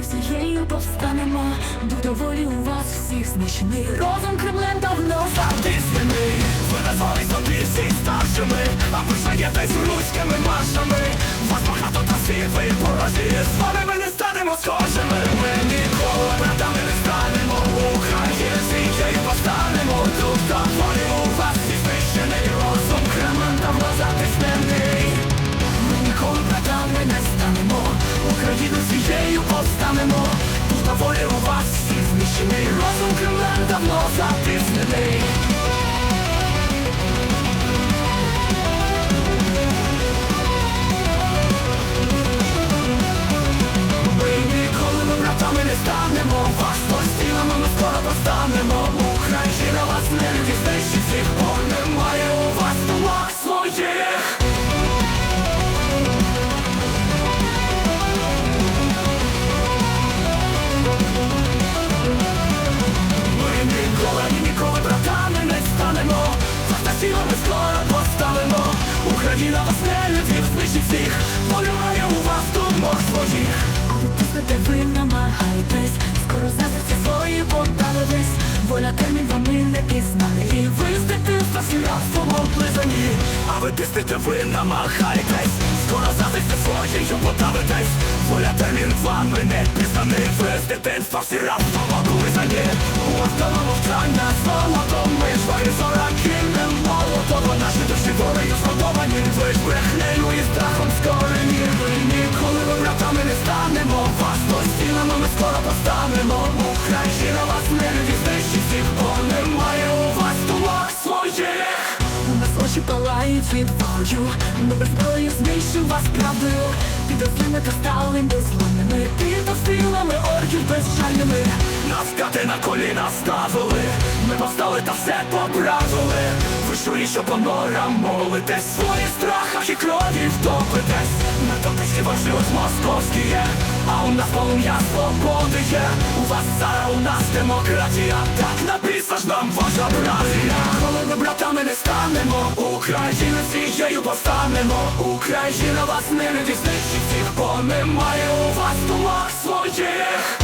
України всією повстанемо. Дух волі у вас всіх знищений. Розум Кремлем давно Тиснений, ви назвали собі всі старшими, а ви шаєтесь руськими маршами. Вас багато та світ ви поразі з вами ми не станемо схожими. Ми Розум Кремлем давно Затиснений. Ви тиснете, ви намагаєтесь Скоро зависти своєю подавитесь. Воля термін вами не пізнаний Ви з дитинства всі раптом облизані У вас давно мовчання золотом Ми ж варі сораки не молотово Наші душі волею згодовані. Ви ж брехнею і страхом скорені. Ви ніколи ви братами не станемо. Вас постійно ми скоро постанемо. Україна вас не люди палають від Ми без зброї знищу вас правдою Підозрими та стали безламними Підозрілими орків безжальними Нас кати на коліна ставили, ми повстали та все поправили. Ви шурі, що по норам молитесь, свої страхах і крові втопитесь. На топиці ваші ось московські є, а у нас полум'я свободи є. У вас зараз у нас демократія, так написано ж нам ваша братія. Україна свіжею повстанемо. Україна вас не знищить всіх, бо немає у вас думок своїх.